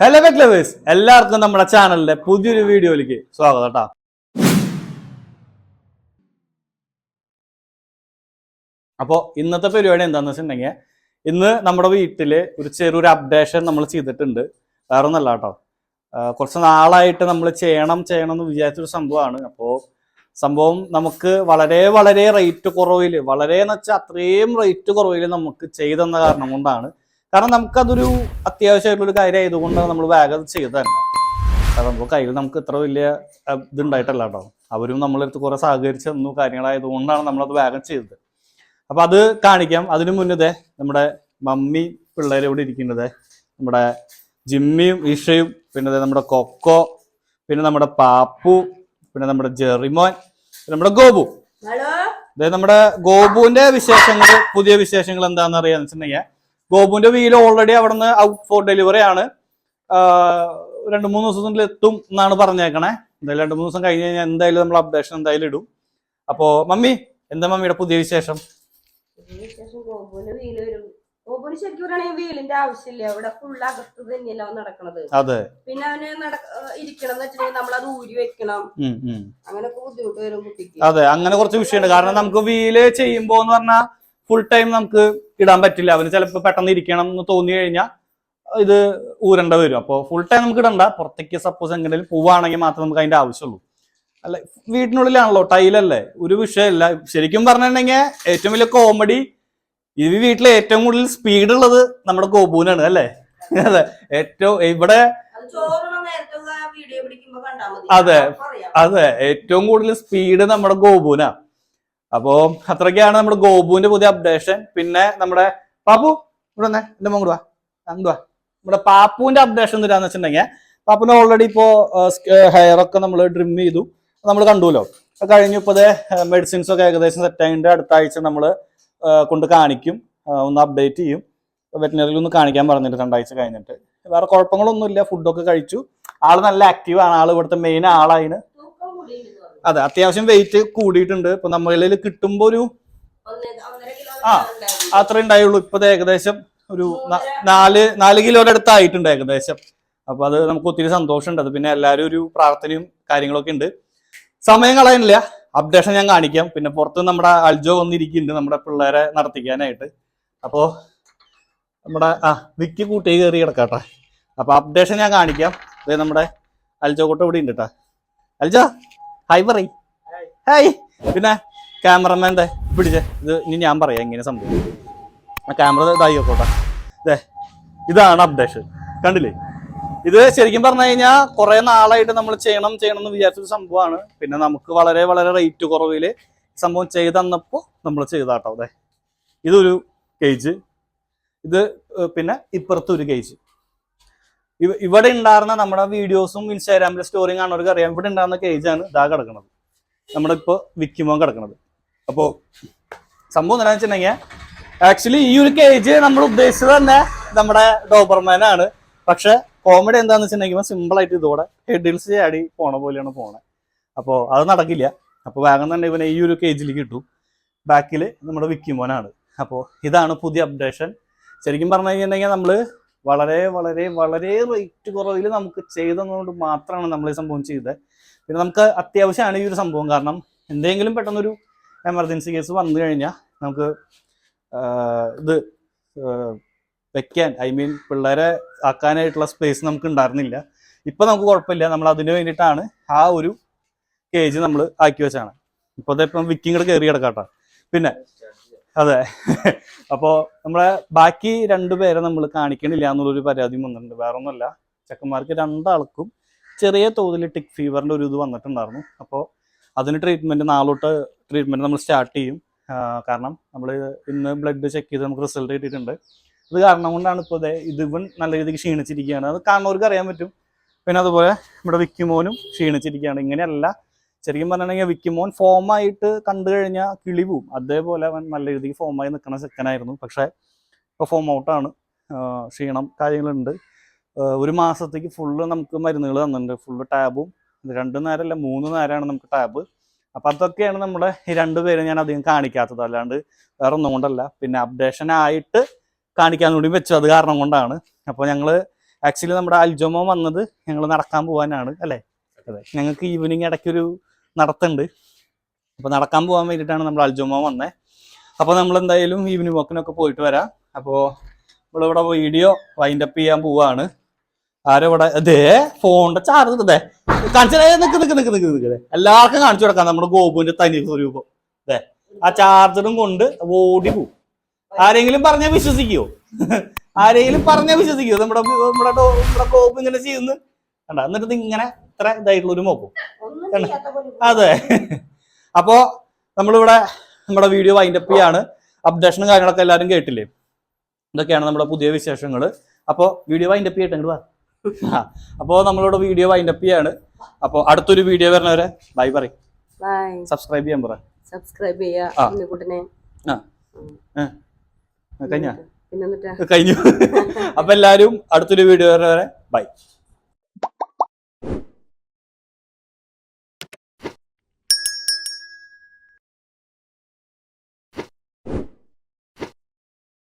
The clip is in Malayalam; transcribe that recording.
ഹലോ ബെക് ലവേഴ്സ് എല്ലാവർക്കും നമ്മുടെ ചാനലിലെ പുതിയൊരു വീഡിയോയിലേക്ക് സ്വാഗതം കേട്ടോ അപ്പോ ഇന്നത്തെ പരിപാടി എന്താണെന്ന് വെച്ചിട്ടുണ്ടെങ്കിൽ ഇന്ന് നമ്മുടെ വീട്ടിൽ ഒരു ചെറിയൊരു അപ്ഡേഷൻ നമ്മൾ ചെയ്തിട്ടുണ്ട്. വേറെ ഒന്നല്ല കേട്ടോ കുറച്ച് നാളായിട്ട് നമ്മൾ ചെയ്യണം ചെയ്യണം എന്ന് വിചാരിച്ചൊരു സംഭവമാണ്. അപ്പോ സംഭവം നമുക്ക് വളരെ വളരെ റേറ്റ് കുറവിൽ വളരെ എന്ന് വെച്ചാൽ അത്രയും റേറ്റ് കുറവിൽ നമുക്ക് ചെയ്തെന്ന കാരണം കൊണ്ടാണ് കാരണം നമുക്കതൊരു അത്യാവശ്യമായിട്ടുള്ള ഒരു കാര്യം ആയതുകൊണ്ടാണ് നമ്മൾ വേഗം ചെയ്ത് തന്നെ കാരണം നമുക്ക് കയ്യിൽ നമുക്ക് ഇത്ര വലിയ ഇതുണ്ടായിട്ടല്ല കേട്ടോ അവരും നമ്മളെടുത്ത് കുറെ സഹകരിച്ച് തന്നു കാര്യങ്ങളായതുകൊണ്ടാണ് നമ്മളത് വേഗം ചെയ്തത്. അപ്പൊ അത് കാണിക്കാം. അതിനു മുന്നേ നമ്മുടെ മമ്മി പിള്ളേരെ ഇവിടെ ഇരിക്കുന്നത് നമ്മുടെ ജിമ്മിയും ഈഷയും പിന്നെ നമ്മുടെ കൊക്കോ പിന്നെ നമ്മുടെ പാപ്പു പിന്നെ നമ്മുടെ ജെറിമോൻ നമ്മുടെ ഗോപു. അതായത് നമ്മുടെ ഗോപുവിന്റെ വിശേഷങ്ങൾ പുതിയ വിശേഷങ്ങൾ എന്താണെന്ന് അറിയാന്ന് വെച്ചിട്ടുണ്ടെങ്കിൽ ഗോപുവിന്റെ വീൽ ഓൾറെഡി അവിടെ നിന്ന് ഔട്ട് ഫോർ ഡെലിവറി ആണ് രണ്ടു മൂന്ന് ദിവസത്തിൽ എത്തും എന്നാണ് പറഞ്ഞേക്കണേ. എന്തായാലും രണ്ട് മൂന്ന് ദിവസം കഴിഞ്ഞ് കഴിഞ്ഞാൽ എന്തായാലും നമ്മൾ അപ്ഡേഷൻ എന്തായാലും ഇടും. അപ്പോ മമ്മി എന്താ മമ്മിയുടെ പുതിയ വിശേഷം? ഗോപുവിന് ശരിക്കും പറയുകയാണെങ്കിൽ വീലിന്റെ ആവശ്യമില്ല. അവിടെ ഫുൾ അകത്ത് തന്നെയല്ല നടക്കണത്. അതെ. പിന്നെ അവന് ഇരിക്കണം നമ്മൾ അത് ഊരി വെക്കണം. അങ്ങനൊക്കെ ബുദ്ധിമുട്ട് വരും കുട്ടിക്ക്. അതെ അങ്ങനെ കുറച്ച് വിഷയമുണ്ട്. കാരണം നമുക്ക് വീൽ ചെയ്യുമ്പോന്ന് പറഞ്ഞാൽ ഫുൾ ടൈം നമുക്ക് ഇടാൻ പറ്റില്ല. അവന് ചിലപ്പോൾ പെട്ടെന്ന് ഇരിക്കണം എന്ന് തോന്നി കഴിഞ്ഞാൽ ഇത് ഊരേണ്ട വരും. അപ്പോൾ ഫുൾ ടൈം നമുക്ക് ഇടണ്ട. പുറത്തേക്ക് സപ്പോസ് എങ്ങനെയും പോവുകയാണെങ്കിൽ മാത്രമേ നമുക്ക് അതിന്റെ ആവശ്യമുള്ളൂ. അല്ല വീട്ടിനുള്ളിലാണല്ലോ ടൈലല്ലേ? ഒരു വിഷയമല്ല ശരിക്കും പറഞ്ഞിട്ടുണ്ടെങ്കിൽ ഏറ്റവും വലിയ കോമഡി ഈ വീട്ടിലെ ഏറ്റവും കൂടുതൽ സ്പീഡ് ഉള്ളത് നമ്മുടെ ഗോപൂനാണ് അല്ലേ? അതെ. ഏറ്റവും ഇവിടെ അത് അതെ. അതെ. ഏറ്റവും കൂടുതൽ സ്പീഡ് നമ്മുടെ ഗോപുന അപ്പോ അത്രയ്ക്കാണ് നമ്മുടെ ഗോപുവിന്റെ പുതിയ അപ്ഡേഷൻ പിന്നെ നമ്മുടെ പാപ്പു ഇവിടെ വന്നേ. എന്റെ മോങ്ങട് വാ. അങ്ങോട്ട് നമ്മുടെ പാപ്പുവിന്റെ അപ്ഡേഷൻ തരാന്ന് വെച്ചിട്ടുണ്ടെങ്കിൽ പാപ്പുവിന് ഓൾറെഡി ഇപ്പോ ഹെയർ ഒക്കെ നമ്മൾ ട്രിം ചെയ്തു. നമ്മൾ കണ്ടുല്ലോ കഴിഞ്ഞു ഇപ്പൊ മെഡിസിൻസ് ഒക്കെ ഏകദേശം സെറ്റ് ആയിട്ട് അടുത്ത ആഴ്ച നമ്മൾ കൊണ്ട് കാണിക്കും. ഒന്ന് അപ്ഡേറ്റ് ചെയ്യും. വെറ്റിനറിയിൽ ഒന്ന് കാണിക്കാൻ പറഞ്ഞിട്ട് രണ്ടാഴ്ച കഴിഞ്ഞിട്ട്. വേറെ കുഴപ്പങ്ങളൊന്നുമില്ല. ഫുഡൊക്കെ കഴിച്ചു. ആൾ നല്ല ആക്റ്റീവ് ആണ്. ആൾ ഇവിടുത്തെ മെയിൻ ആളായിന്. അതെ അത്യാവശ്യം വെയിറ്റ് കൂടിയിട്ടുണ്ട്. ഇപ്പൊ നമ്മളിൽ കിട്ടുമ്പോ ഒരു ആ. അത്ര ഉണ്ടായുള്ളൂ. ഇപ്പൊ ഏകദേശം ഒരു നാല് നാല് കിലോയുടെ അടുത്തായിട്ടുണ്ട് ഏകദേശം. അപ്പൊ അത് നമുക്ക് ഒത്തിരി സന്തോഷമുണ്ട്. അത് പിന്നെ എല്ലാവരും ഒരു പ്രാർത്ഥനയും കാര്യങ്ങളൊക്കെ ഉണ്ട്. സമയം കളയാനില്ല. അപ്ഡേഷൻ ഞാൻ കാണിക്കാം. പിന്നെ പുറത്ത് നമ്മുടെ അൽജോ വന്നിരിക്കുന്നുണ്ട് നമ്മുടെ പിള്ളേരെ നടത്തിക്കാനായിട്ട്. അപ്പോ നമ്മുടെ ആ വിക്കി കൂട്ടി കയറി കിടക്കാട്ടെ. അപ്പൊ അപ്ഡേഷൻ ഞാൻ കാണിക്കാം. ദേ നമ്മുടെ അൽജോ കൂട്ടം ഇവിടെ ഉണ്ട് കേട്ടാ അൽജോ ഹായ് പറയ് ഹായ് പിന്നെ ക്യാമറമാന്റെ പിടിച്ചേ. ഇത് ഇനി ഞാൻ പറയാം എങ്ങനെ സംഭവം ആ ക്യാമറ ഇതായി നോക്കോട്ടെ. ദേ ഇതാണ് അപ്ഡേഷൻ കണ്ടില്ലേ? ഇത് ശരിക്കും പറഞ്ഞു കഴിഞ്ഞാൽ കുറെ നാളായിട്ട് നമ്മൾ ചെയ്യണം ചെയ്യണം എന്ന് വിചാരിച്ചൊരു സംഭവമാണ്. പിന്നെ നമുക്ക് വളരെ വളരെ റേറ്റ് കുറവിൽ സംഭവം ചെയ്ത് തന്നപ്പോൾ നമ്മൾ ചെയ്താട്ടോ അതെ ഇതൊരു കേജ് ഇത് പിന്നെ ഇപ്പുറത്തൊരു കേജ് ഇവിടെ ഉണ്ടായിരുന്ന നമ്മുടെ വീഡിയോസും ഇൻസ്റ്റാഗ്രാമിലെ സ്റ്റോറിയും കാണുന്നവർക്ക് അറിയാം. ഇവിടെ ഉണ്ടാകുന്ന കേജാണ് ഇതാ കിടക്കുന്നത് നമ്മുടെ ഇപ്പോൾ വിക്കിമോൻ കിടക്കുന്നത് അപ്പോൾ സംഭവം എന്താണെന്ന് വെച്ചിട്ടുണ്ടെങ്കിൽ ആക്ച്വലി ഈ ഒരു കേജ് നമ്മൾ ഉദ്ദേശിച്ചത് തന്നെ നമ്മുടെ ഡോബർമാനാണ് പക്ഷെ കോമഡി എന്താന്ന് വെച്ചിട്ടുണ്ടെങ്കിൽ സിമ്പിൾ ആയിട്ട് ഇതോടെ ഹെഡിൽസ് ചാടി പോണ പോലെയാണ് പോണത് അപ്പോൾ അത് നടക്കില്ല. അപ്പോൾ വേഗം തന്നെ ഇവനെ ഈ ഒരു കേജിലേക്ക് ഇട്ടു. ബാക്കിൽ നമ്മുടെ വിക്കിമോനാണ് അപ്പോൾ ഇതാണ് പുതിയ അപ്ഡേഷൻ ശരിക്കും പറഞ്ഞു കഴിഞ്ഞിട്ടുണ്ടെങ്കിൽ നമ്മൾ വളരെ വളരെ വളരെ റേറ്റ് കുറവിൽ നമുക്ക് ചെയ്തതുകൊണ്ട് മാത്രമാണ് നമ്മൾ ഈ സംഭവം ചെയ്തത്. പിന്നെ നമുക്ക് അത്യാവശ്യമാണ് ഈ ഒരു സംഭവം. കാരണം എന്തെങ്കിലും പെട്ടെന്നൊരു എമർജൻസി കേസ് വന്നു കഴിഞ്ഞാൽ നമുക്ക് ഇത് വെക്കാൻ ഐ മീൻ പിള്ളേരെ ആക്കാനായിട്ടുള്ള സ്പേസ് നമുക്ക് ഉണ്ടായിരുന്നില്ല. ഇപ്പം നമുക്ക് കുഴപ്പമില്ല. നമ്മൾ അതിന് വേണ്ടിയിട്ടാണ് ആ ഒരു കേജ് നമ്മൾ ആക്കി വെച്ചാണ് ഇപ്പോൾ ഇപ്പം വിക്കിങ്ങോട് കയറി കിടക്കാട്ടോ. പിന്നെ അതെ. അപ്പോ നമ്മളെ ബാക്കി രണ്ടുപേരെ നമ്മൾ കാണിക്കണില്ല എന്നുള്ളൊരു പരാതി വന്നിട്ടുണ്ട്. വേറെ ഒന്നുമല്ല ചെക്കന്മാർക്ക് രണ്ടാൾക്കും ചെറിയ തോതിൽ ടിക് ഫീവറിന്റെ ഒരു ഇത് വന്നിട്ടുണ്ടായിരുന്നു. അപ്പോ അതിന് ട്രീറ്റ്മെന്റ് നാളോട്ട് ട്രീറ്റ്മെന്റ് നമ്മൾ സ്റ്റാർട്ട് ചെയ്യും. കാരണം നമ്മൾ ഇന്ന് ബ്ലഡ് ചെക്ക് ചെയ്ത് നമുക്ക് റിസൾട്ട് കിട്ടിയിട്ടുണ്ട്. അത് കാരണം കൊണ്ടാണ് ഇപ്പോൾ ഇത് ഇവൻ നല്ല രീതിക്ക് ക്ഷീണിച്ചിരിക്കുകയാണ്. അത് കാണുന്നവർക്ക് അറിയാൻ പറ്റും. പിന്നെ അതുപോലെ നമ്മുടെ വിക്കിമോനും ക്ഷീണിച്ചിരിക്കുകയാണ്. ഇങ്ങനെയല്ല. ശരിക്കും പറഞ്ഞിട്ടുണ്ടെങ്കിൽ വിക്കിമോൻ ഫോമായിട്ട് കണ്ടു കഴിഞ്ഞാൽ കിളി പോവും. അതേപോലെ അവൻ നല്ല രീതിക്ക് ഫോമായി നിൽക്കുന്ന സെക്കനായിരുന്നു പക്ഷേ ഇപ്പോൾ ഫോം ഔട്ടാണ് ക്ഷീണം കാര്യങ്ങളുണ്ട്. ഒരു മാസത്തേക്ക് ഫുള്ള് നമുക്ക് മരുന്നുകൾ തന്നിട്ടുണ്ട്. ഫുള്ള് ടാബും രണ്ട് നേരമല്ല മൂന്ന് നേരമാണ് നമുക്ക് ടാബ് അപ്പം അതൊക്കെയാണ് നമ്മുടെ ഈ രണ്ടുപേരെ ഞാൻ അധികം കാണിക്കാത്തത്. അല്ലാണ്ട് വേറെ ഒന്നും കൊണ്ടല്ല. പിന്നെ അപ്ഡേഷൻ ആയിട്ട് കാണിക്കാൻ കൂടി വെച്ചു. അത് കാരണം കൊണ്ടാണ്. അപ്പോൾ ഞങ്ങൾ ആക്ച്വലി നമ്മുടെ അൽജോമോ വന്നത് ഞങ്ങൾ നടക്കാൻ പോകാനാണ് അല്ലേ? അതെ. ഞങ്ങൾക്ക് ഈവനിങ് ഇടയ്ക്കൊരു നടത്തുണ്ട്. അപ്പോൾ നടക്കാൻ പോകാൻ വേണ്ടിയിട്ടാണ് നമ്മൾ അൽജുമ വന്നത് അപ്പോൾ നമ്മൾ എന്തായാലും ഈവനിങ് വാക്കിനൊക്കെ പോയിട്ട് വരാം. അപ്പോൾ നമ്മളിവിടെ വീഡിയോ വൈൻഡ് അപ്പ് ചെയ്യാൻ പോവാണ്. ആരും ഇവിടെ അതെ ഫോണിന്റെ ചാർജ് ഇതേ കാണിച്ചു നിക്ക് നിക്ക് നിക്ക് നിക്ക് നിക്ക്. എല്ലാവർക്കും കാണിച്ചു കൊടുക്കാം. നമ്മുടെ ഗോപുവിന്റെ തനി സ്വരൂപം. അതെ ആ ചാർജറും കൊണ്ട് ഓടി പോവും. ആരെങ്കിലും പറഞ്ഞാൽ വിശ്വസിക്കുവോ ആരെങ്കിലും പറഞ്ഞാൽ വിശ്വസിക്കുവോ നമ്മുടെ നമ്മുടെ നമ്മുടെ ഗോപു ഇങ്ങനെ ചെയ്യുന്നു. കണ്ട? എന്നിട്ട് ഇങ്ങനെ ഇത്ര ഇതായിട്ടുള്ള ഒരു മോക്കും അതെ. അപ്പോ നമ്മളിവിടെ നമ്മുടെ വീഡിയോ വൈൻഡ് അപ്പ് ചെയ്യാണ്. അപ്ഡേഷനും കാര്യങ്ങളൊക്കെ എല്ലാവരും കേട്ടില്ലേ? ഇതൊക്കെയാണ് നമ്മുടെ പുതിയ വിശേഷങ്ങൾ അപ്പോൾ വീഡിയോ വൈൻഡ് അപ്പ് ചെയ്യട്ടെ ഇങ്ങോട്ട് വാ. അപ്പോൾ നമ്മളിവിടെ വീഡിയോ വൈൻഡ് അപ്പ് ചെയ്യാണ്. അപ്പോൾ അടുത്തൊരു വീഡിയോ വരുന്നവരെ ബൈ പറ സബ്സ്ക്രൈബ് ചെയ്യാൻ പറ. സബ്സ്ക്രൈബ് ചെയ്യാ കഴിഞ്ഞു? അപ്പൊ എല്ലാരും അടുത്തൊരു വീഡിയോ വരെ ബൈ